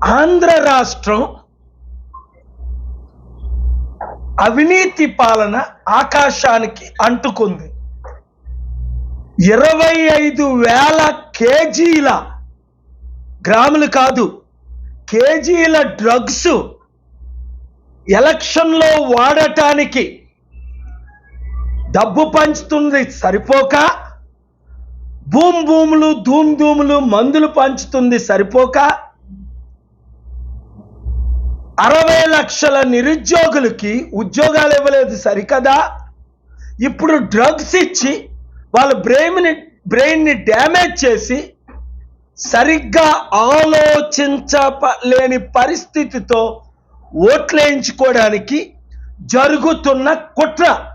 ఆంధ్ర రాష్ట్రం అవినీతి పాలన ఆకాశానికి అంటుకుంది. ఇరవై ఐదు వేల కేజీల గ్రాములు కాదు కేజీల డ్రగ్స్ ఎలక్షన్లో వాడటానికి డబ్బు పంచుతుంది సరిపోక భూమ్ భూములు ధూమ్ ధూములు మందులు పంచుతుంది సరిపోక అరవై లక్షల నిరుద్యోగులకి ఉద్యోగాలు ఇవ్వలేదు సరికదా? ఇప్పుడు డ్రగ్స్ ఇచ్చి వాళ్ళ బ్రెయిన్ని బ్రెయిన్ని డ్యామేజ్ చేసి సరిగ్గా ఆలోచించలేని పరిస్థితితో ఓట్లేయించుకోవడానికి జరుగుతున్న కుట్ర.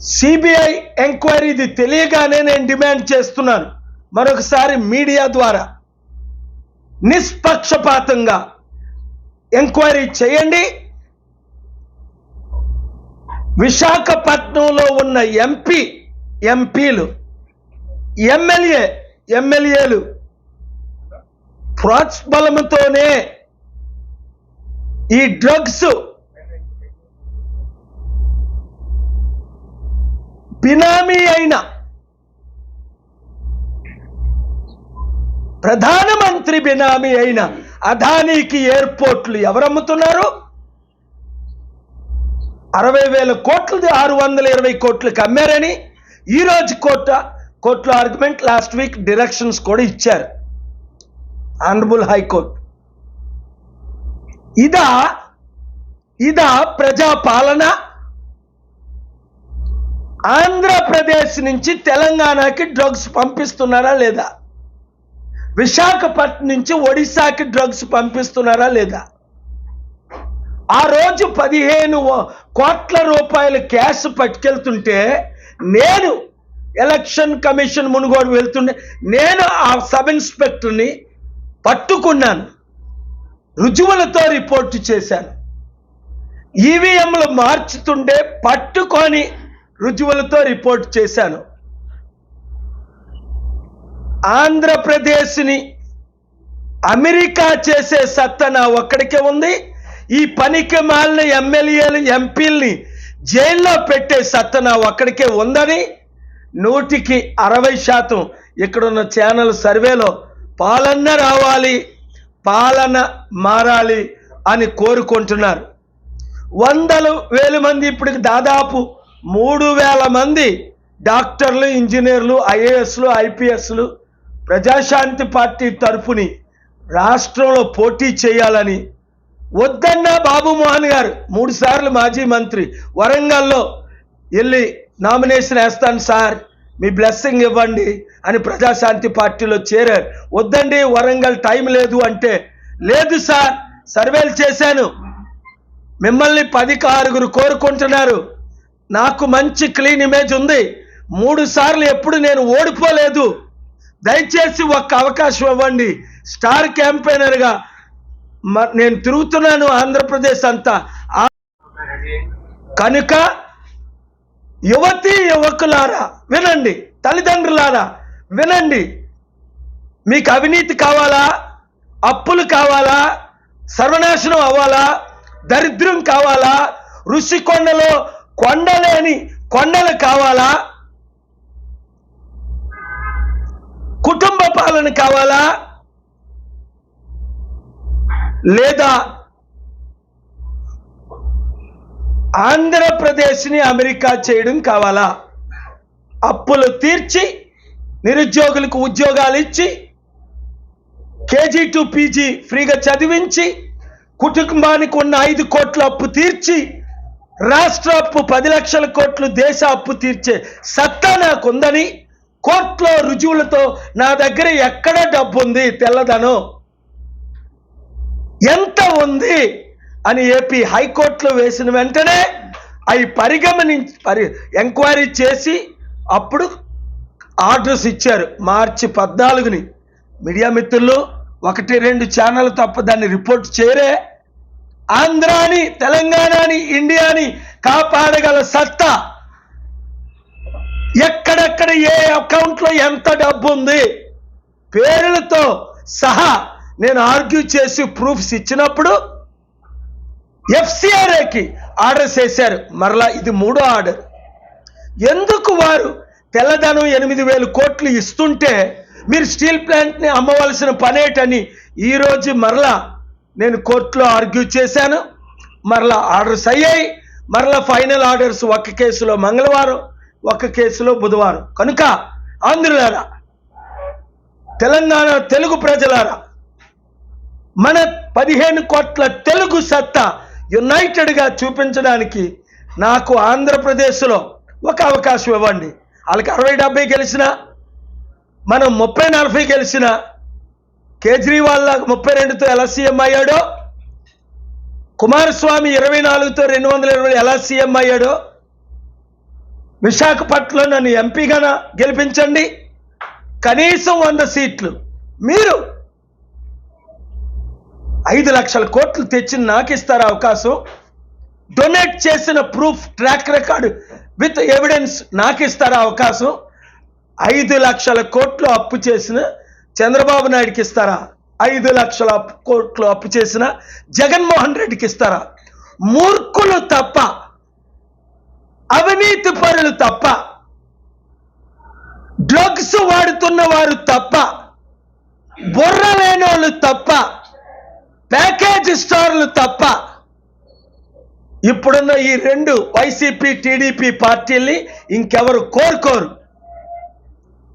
సిబిఐ ఎంక్వైరీది తెలియగానే నేను డిమాండ్ చేస్తున్నాను. మరొకసారి మీడియా ద్వారా. నిష్పక్షపాతంగా ఎంక్వైరీ చేయండి. విశాఖపట్నంలో ఉన్న ఎంపీ ఎంపీలు ఎమ్మెల్యే ఎమ్మెల్యేలు ప్రోత్బలంతోనే ఈ డ్రగ్స్ బినామీ అయిన ప్రధానమంత్రి బినామీ అయిన అదానీకి ఎయిర్పోర్ట్లు ఎవరు అమ్ముతున్నారు? అరవై వేల కోట్లది ఆరు వందల ఇరవై కోట్లకి అమ్మారని ఈ రోజు కోర్ట కోర్టులో ఆర్గ్యుమెంట్ లాస్ట్ వీక్ డిరెక్షన్స్ కూడా ఇచ్చారు. ఆనరబుల్ హైకోర్టు ఇదా ఇదా ప్రజాపాలన? ఆంధ్రప్రదేశ్ నుంచి తెలంగాణకి డ్రగ్స్ పంపిస్తున్నారా లేదా? విశాఖపట్నం నుంచి ఒడిశాకి డ్రగ్స్ పంపిస్తున్నారా లేదా? ఆ రోజు పదిహేను కోట్ల రూపాయల క్యాష్ పట్టుకెళ్తుంటే నేను ఎలక్షన్ కమిషన్ మునుగోడు వెళ్తుండే నేను ఆ సబ్ ఇన్స్పెక్టర్ని పట్టుకున్నాను రుజువులతో రిపోర్టు చేశాను. ఈవీఎంలు మార్చుతుండే పట్టుకొని రుజువులతో రిపోర్ట్ చేశాను. ఆంధ్రప్రదేశ్ని అమెరికా చేసే సత్తా నా ఒక్కడికే ఉంది. ఈ పనికి మాలిన ఎమ్మెల్యేలు ఎంపీల్ని జైల్లో పెట్టే సత్తా నా ఒక్కడికే ఉందని నూటికి అరవై శాతం ఇక్కడున్న ఛానల్ సర్వేలో పాలన రావాలి పాలన మారాలి అని కోరుకుంటున్నారు. వందలు వేల మంది ఇప్పటికి దాదాపు మూడు వేల మంది డాక్టర్లు ఇంజనీర్లు ఐఏఎస్లు ఐపీఎస్లు ప్రజాశాంతి పార్టీ తరఫుని రాష్ట్రంలో పోటీ చేయాలని వద్దన్న బాబు మోహన్ గారు మూడు సార్లు మాజీ మంత్రి వరంగల్లో వెళ్ళి నామినేషన్ వేస్తాను సార్ మీ బ్లెస్సింగ్ ఇవ్వండి అని ప్రజాశాంతి పార్టీలో చేరారు. వద్దండి వరంగల్ టైం లేదు అంటే లేదు సార్ సర్వేలు చేశాను. మిమ్మల్ని పదికి ఆరుగురు కోరుకుంటున్నారు. నాకు మంచి క్లీన్ ఇమేజ్ ఉంది. మూడు సార్లు ఎప్పుడు నేను ఓడిపోలేదు. దయచేసి ఒక్క అవకాశం ఇవ్వండి. స్టార్ క్యాంపెయినర్గా మ- నేను తిరుగుతున్నాను ఆంధ్రప్రదేశ్ అంతా. కనుక యువతి యువకులారా వినండి. తల్లిదండ్రులారా వినండి. మీకు అవినీతి కావాలా? అప్పులు కావాలా? సర్వనాశనం అవ్వాలా? దరిద్రం కావాలా? ఋషికొండలో కొండలేని కొండలు కావాలా? కుటుంబ పాలన కావాలా? లేదా ఆంధ్రప్రదేశ్ని అమెరికా చేయడం కావాలా? అప్పులు తీర్చి నిరుద్యోగులకు ఉద్యోగాలు ఇచ్చి కేజీ టు పీజీ ఫ్రీగా చదివించి కుటుంబానికి ఉన్న ఐదు కోట్ల అప్పు తీర్చి రాష్ట్ర అప్పు పది లక్షల కోట్లు దేశ అప్పు తీర్చే సత్తా నాకుందని కోర్టులో రుజువులతో నా దగ్గర ఎక్కడ డబ్బు ఉంది తెల్లదనం? ఎంత ఉంది? అని ఏపీ హైకోర్టులో వేసిన వెంటనే అవి పరిగమనించి పరి ఎంక్వైరీ చేసి అప్పుడు ఆర్డర్స్ ఇచ్చారు. మార్చి పద్నాలుగుని. మీడియా మిత్రులు ఒకటి రెండు ఛానల్ తప్ప దాన్ని రిపోర్ట్ చేయరే. ఆంధ్రాని తెలంగాణని ఇండియాని కాపాడగల సత్తా ఏ అకౌంట్లో ఎంత డబ్బు ఉంది? పేర్లతో సహా నేను ఆర్గ్యూ చేసి ప్రూఫ్స్ ఇచ్చినప్పుడు ఎఫ్సిఆర్ఏకి ఆర్డర్ చేశారు. మరలా ఇది మూడో ఆర్డర్ ఎందుకు వారు తెల్లదనం ఎనిమిది వేలు కోట్లు ఇస్తుంటే మీరు స్టీల్ ప్లాంట్ని అమ్మవలసిన పనేటని ఈరోజు మరలా నేను కోర్టులో ఆర్గ్యూ చేశాను. మరలా ఆర్డర్స్ అయ్యాయి. మరలా ఫైనల్ ఆర్డర్స్ ఒక కేసులో మంగళవారం. ఒక కేసులో బుధవారం. కనుక ఆంధ్రులారా తెలంగాణ తెలుగు ప్రజలారా మన పదిహేను కోట్ల తెలుగు సత్తా యునైటెడ్గా చూపించడానికి నాకు ఆంధ్రప్రదేశ్లో ఒక అవకాశం ఇవ్వండి. వాళ్ళకి అరవై డెబ్బై గెలిచిన మనం ముప్పై నలభై గెలిచిన కేజ్రీవాల్ ముప్పై రెండుతో ఎలా సీఎం అయ్యాడో కుమారస్వామి ఇరవై నాలుగుతో రెండు వందల ఇరవై ఎలా సీఎం అయ్యాడో విశాఖపట్నంలో నన్ను ఎంపీగా గెలిపించండి. కనీసం వంద సీట్లు. మీరు ఐదు లక్షల కోట్లు తెచ్చి నాకు ఇస్తారు అవకాశం? డొనేట్ చేసిన proof track record with evidence నాకు ఇస్తారా అవకాశం? ఐదు లక్షల కోట్లు అప్పు చేసిన చంద్రబాబు నాయుడుకి ఇస్తారా? ఐదు లక్షల కోట్లు అప్పు చేసిన జగన్మోహన్ రెడ్డికి ఇస్తారా? మూర్ఖులు తప్ప అవినీతి పరులు తప్ప డ్రగ్స్ వాడుతున్న వారు తప్ప బుర్ర లేనోళ్ళు తప్ప ప్యాకేజ్ స్టార్లు తప్ప ఇప్పుడున్న ఈ రెండు వైసీపీ టీడీపీ పార్టీల్ని ఇంకెవరు కోరుకోరు.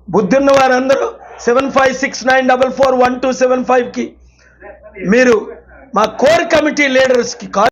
బుద్ధున్న వారందరూ seven five six nine double four one two seven ఫైవ్కి మీరు మా కోర్ కమిటీ లీడర్స్కి కాల్